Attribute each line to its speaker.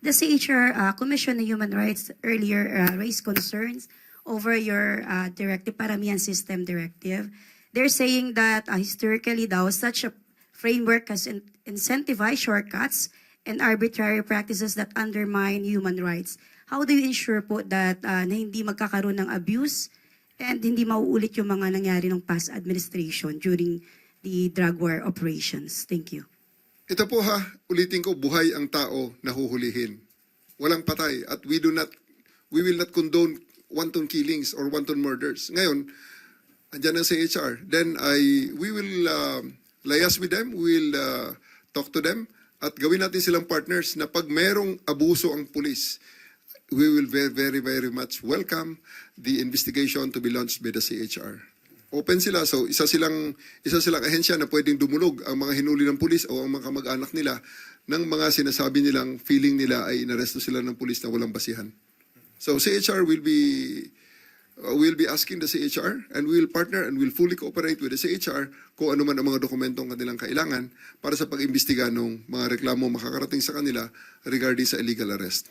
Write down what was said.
Speaker 1: The CHR uh, Commission on Human Rights earlier uh, raised concerns over your uh, directive, Paramihan System Directive. They're saying that uh, historically daw, such a framework has in- incentivized shortcuts and arbitrary practices that undermine human rights. How do you ensure po that uh, na hindi magkakaroon ng abuse and hindi mauulit yung mga nangyari ng past administration during the drug war operations? Thank you.
Speaker 2: Ito po ha, ulitin ko, buhay ang tao na huhulihin. Walang patay at we do not, we will not condone wanton killings or wanton murders. Ngayon, andyan ang CHR. Then I, we will uh, layas with them, we will uh, talk to them at gawin natin silang partners na pag merong abuso ang pulis, we will very, very, very much welcome the investigation to be launched by the CHR. Open sila, so isa silang, isa silang ahensya na pwedeng dumulog ang mga hinuli ng pulis o ang mga kamag-anak nila ng mga sinasabi nilang feeling nila ay inaresto sila ng pulis na walang basihan. So CHR will be uh, will be asking the CHR and we will partner and will fully cooperate with the CHR kung ano man ang mga dokumentong kanilang kailangan para sa pag-imbestiga ng mga reklamo makakarating sa kanila regarding sa illegal arrest.